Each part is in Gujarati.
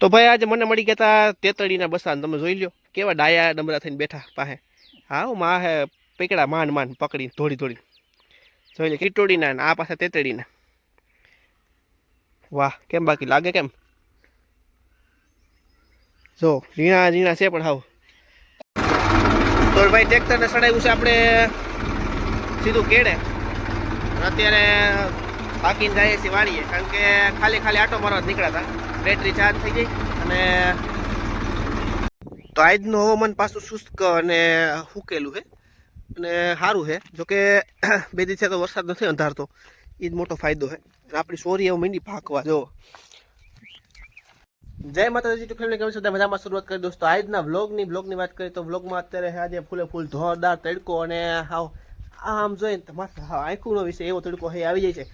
તો ભાઈ આજે મને મળી ગયા તા તેતડીના બસાને. તમે જોઈ લો કેવા ડાયા ડમરા થઈને બેઠા પાસે હા હું માં હે પીકડા માંડ માંડ પકડી ધોળી ધોડી જોઈ લે કીટોડીના આ પાસે તેતડીના. વાહ, કેમ બાકી લાગે કેમ? જો, ઝીણા ઝીણા છે પણ હાવ. તો ભાઈ ટ્રેક્ટરને સડાવ્યું છે આપણે સીધું કેડે. અત્યારે પાકીને જઈએ છીએ વાળીએ કારણ કે ખાલી ખાલી આટો મારવા નીકળ્યા હતા બેટરી ચાર્જ થઈ ગઈ અને તો આજનું હવામાન પાછું શુષ્ક અને હુકેલું છે અને સારું છે જોકે બે દિવસે તો વરસાદ નથી અંધારતો. એ જ મોટો ફાયદો છે આપણી સોરી એવું મીંડી પાકવા જો. જય માતાજી ટુ કેમ છો? મજામાં? શરૂઆત કરી દોસ્તો આજના વ્લોગની વ્લોગની વાત કરીએ તો વ્લોગમાં અત્યારે આજે ફૂલે ફૂલ જોરદાર તડકો અને હાવ આમ જોઈને તો માથે હાવ વિશે એવો તડકો હે, આવી જાય છે.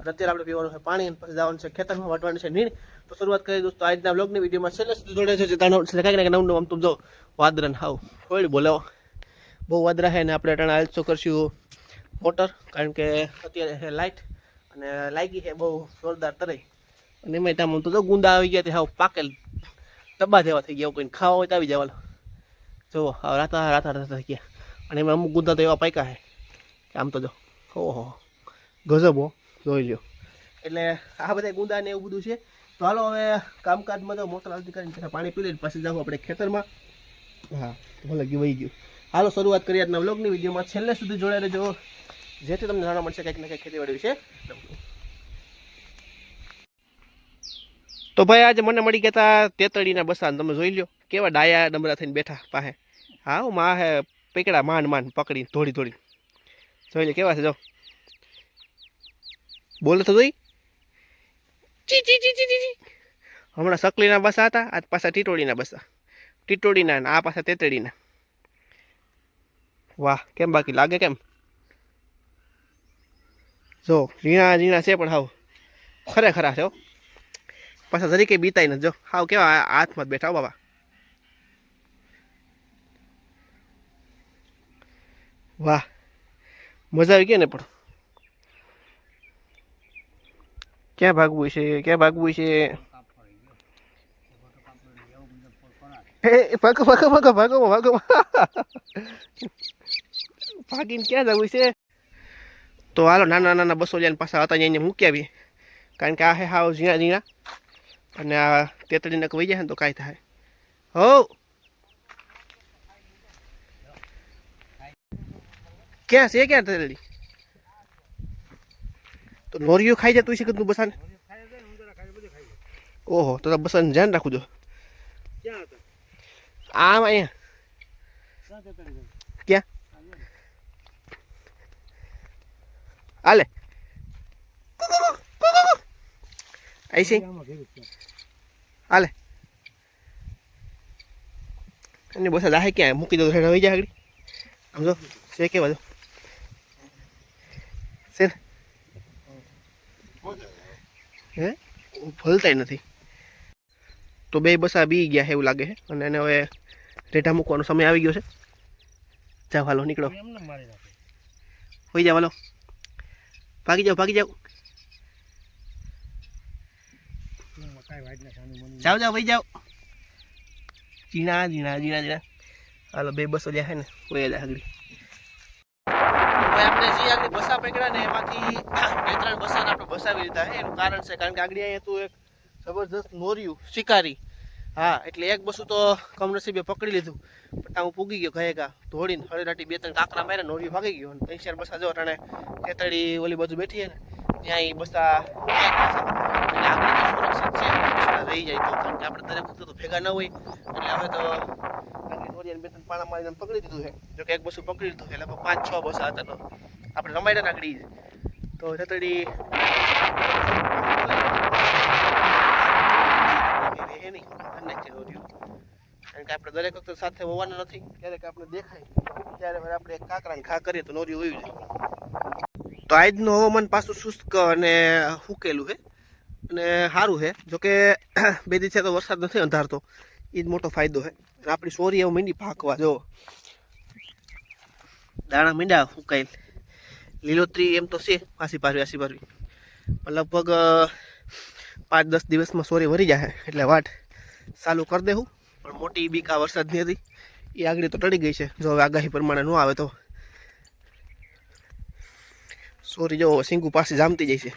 અત્યારે આપણે પીવાનું છે પાણી પછી જવાનું છે ખેતરમાં, વાટવાનું છે નીણ. તો શરૂઆત કરીએ દોસ્તો, આજના બ્લોગની વિડીયોમાં છેલ્લે સુધી જોડે છે. તાણો એટલે કાંઈક નવું આમ તમે જો વાદરન હાવ કોઈ બોલાવો. બહુ વાદરા છે ને આપણે અટાણા આલસો કરશું મોટર, કારણ કે અત્યારે છે લાઇટ અને લાગી છે બહુ જોરદાર તરાઈ. અને એમાં ત્યાં તો ગુંદા આવી ગયા તે હાવ પાકેલ ડબ્બા જેવા થઈ ગયા કોઈને ખાવા હોય તો આવી જવાનું. જુઓ હવે રાતા રાતા રાતા થઈ ગયા. અને એમાં અમુક ગુંદા તો એવા પાક્યા છે આમ તો જો, ઓહો, ગજબ હો, જોઈ લ્યો. એટલે આ બધા ગુંદા ને એવું બધું છે. તો હાલો હવે કામકાજમાં તો મોટર આવતી કરીને પાણી પી લઈને પછી જાવ આપણે ખેતરમાં. હા ભલે વહી ગયું. હાલો, શરૂઆત કરીએ આજના વ્લોગની વિડીયોમાં. છેલ્લે સુધી જોડાઈ રહેજો. જેથી તમને જાણવા મળશે કંઈક ને કંઈક ખેતીવાડી વિશે. તો ભાઈ, આજે મને મળી ગયા તા તેતડીના બસાને. તમે જોઈ લ્યો, કેવા ડાયા ડમરા થઈને બેઠા પાસે. હા હું માં હે, પીકડા માંડ માંડ પકડી ધોડી ધોડી જોઈ લે કેવા છે, જો. બોલે તો જોઈ. ચી ચી ચી ચી ચી ચી હમણાં સકલીના બસા હતા, આજ પાછા ટીટોડીના બસા. ટીટોડીના ને આ પાછા તેતડીના. વાહ, કેમ બાકી? લાગે કેમ? જો, ઝીણા ઝીણા છે પણ હાવ ખરેખરા છે હો. પાછા જરીકે બીતાય નથી જો. હાવ કેવા આ હાથમાં જ બેઠા હો બાબા. વાહ. મજા આવી ગઈ ને પણ. ક્યાં ભાગવું છે? ક્યાં ભાગવું છે? ભાગો ભાગો ભાગો ભાગો ભાગો. ભાગીને ક્યાં જવું છે? તો હાલો, નાના નાના બસો લઈને પાછા હતા અહીંયા મૂકી આવી કારણ કે આ હે હાવ ઝીણા ઝીણા. અને આ તેતડીને વહી જાય ને તો કાંઈ થાય. હો! ક્યાં છે? ક્યાં તેતડી તો નોરીઓ ખાઈ જતું છે કે તું બસાને ઓહો તો તો બસાને ધ્યાન રાખું જો. આમ અહીંયા. ક્યાં હાલે. આઈ હાલે. અને બસ દાહે ક્યાં? મૂકી દો રહી જાય આગળ. આમ જો છે કે બધું છે ને? હે? ફલતાય નથી. તો બે બસા બી ગયા છે એવું લાગે છે અને એને હવે રેઢા મૂકવાનો સમય આવી ગયો છે. જાઓ હાલો નીકળો. હોઈ જાવ હાલો ભાગી જાઓ ભાગી જાઓ. જાઓ જાઓ ભાઈ જાઓ. ઝીણા ઝીણા ઝીણા ઝીણા. હાલો બે બસો જ્યાં છે ને. હોય જાય આગળ. આપણે જે આગળ બસા પકડ્યા ને એમાંથી બે ત્રણ બસાને આપણે બસાવી લીધા છે એનું કારણ છે કારણ કે આગળ અહીંયા તું એક જબરજસ્ત મોર્યું શિકારી. હા, એટલે એક બસું તો કમનસીબે પકડી લીધું. પણ હું પૂગી ગયો ઘરે ગા હળી રાટી બે ત્રણ કાંકરા માર્યા, નોરિયું ભાગી ગયો. અને ચાર બસા જો અટાણે તેતડી ઓલી બાજુ બેઠી ને ત્યાં એ બસા એટલે સુરક્ષિત છે રહી જાય તો. કારણ કે આપણે દરેક વખતે તો ભેગા ન હોય. એટલે હવે તો નોરિયાને બે ત્રણ પાણા મારીને પકડી દીધું છે. જો કે એક બસું પકડી લીધું છે, લગભગ પાંચ, છ બસા હતા તો. આપણે રમાડ્યા નાખડી તો રહ્યું કારણ કે આપણે દરેક વખતે સાથે હોવાના નથી. ક્યારેક આપણે દેખાય. ત્યારે આપણે કાંકરાને ઘા કરીએ તો નોરી હોઈ જાય. તો આજનું હવામાન પાછું શુષ્ક અને હુકેલું છે. અને સારું છે. જોકે બે દિવસે તો વરસાદ નથી અંધારતો. એ જ મોટો ફાયદો છે અને આપણી સોરી એવું મીંડી પાકવા, જો. દાણા મીંડા હુકાયેલ લીલોતરી એમ તો છે, પાછી પારવી આસી પારવી લગભગ પાંચ દસ દિવસમાં સોરી વરી જાય એટલે વાટ ચાલુ કરી દેવું પણ મોટી બીક આ વરસાદની હતી. એ આગળ તો ટળી ગઈ છે. જો હવે આગાહી પ્રમાણે ન આવે તો. સોરી જો, સિંગુ પાસે જામતી જાય છે.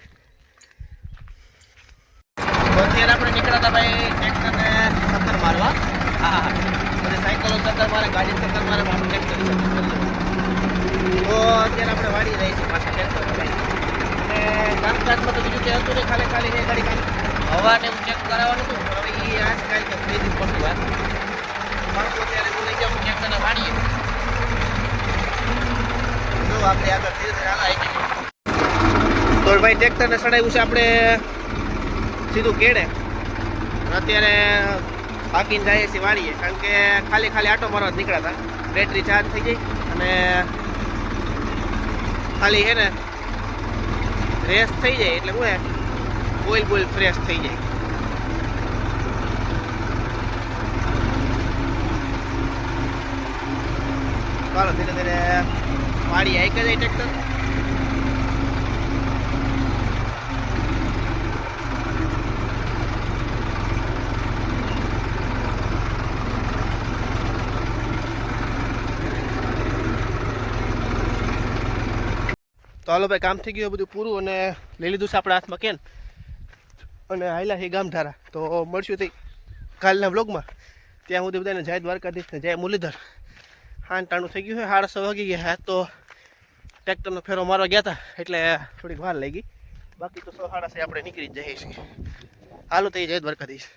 અત્યારે આપણે નીકળ્યા હતા ભાઈ ટ્રેક્ટરને ચક્કર મારવા હા હા બધી સાયકલો ચક્કર મારે ગાડી ચક્કર મારે આપણે ટ્રેક્ટર તો અત્યારે આપણે વાળી રહી છીએ પાછા ટ્રેક્ટર અને કામકાજમાં તો બીજું કંઈ હતું ને ખાલી ખાલી એ ગાડી ખાલી. હવાને ચેક કરાવવાનું હતું હવે એ આજકાલ તો બે દિવસ પડતી વાત. માણસો અત્યારે હું લઈ જાઉં ટ્રેક્ટરને વાળીએ જો આપણે આગળ ધીરે ધીરે હાલા આવી જઈએ. તો ભાઈ ટ્રેક્ટરને સડાવ્યું છે આપણે સીધું કેડે. અત્યારે પાકીને જાય છે વાળીએ. કારણ કે ખાલી ખાલી આટો મારવા જ નીકળ્યા હતા. બેટરી ચાર્જ થઈ ગઈ અને ખાલી છે ને રેસ થઈ જાય એટલે હું હે ઓઇલ બોઇલ ફ્રેશ થઈ જાય. ચાલો ધીરે ધીરે વાળી આવી જાય ટ્રેક્ટર. તો હાલો ભાઈ, કામ થઈ ગયું બધું પૂરું અને લઈ લીધું છે આપણા હાથમાં કેન. અને આયલા છે ગામધારા. તો મળશું તે કાલના બ્લોગમાં ત્યાં સુધી બધાને જય દ્વારકાધીશ ને જય મુરલીધર. હાન ટાણું થઈ ગયું છે સાડા વાગી ગયા હા તો ટ્રેક્ટરનો ફેરો મારવા ગયા હતા, એટલે થોડીક વાર લાગી. બાકી તો સો સાડા આપણે નીકળી જ જઈએ છીએ. હાલો તો જય દ્વારકાધીશ.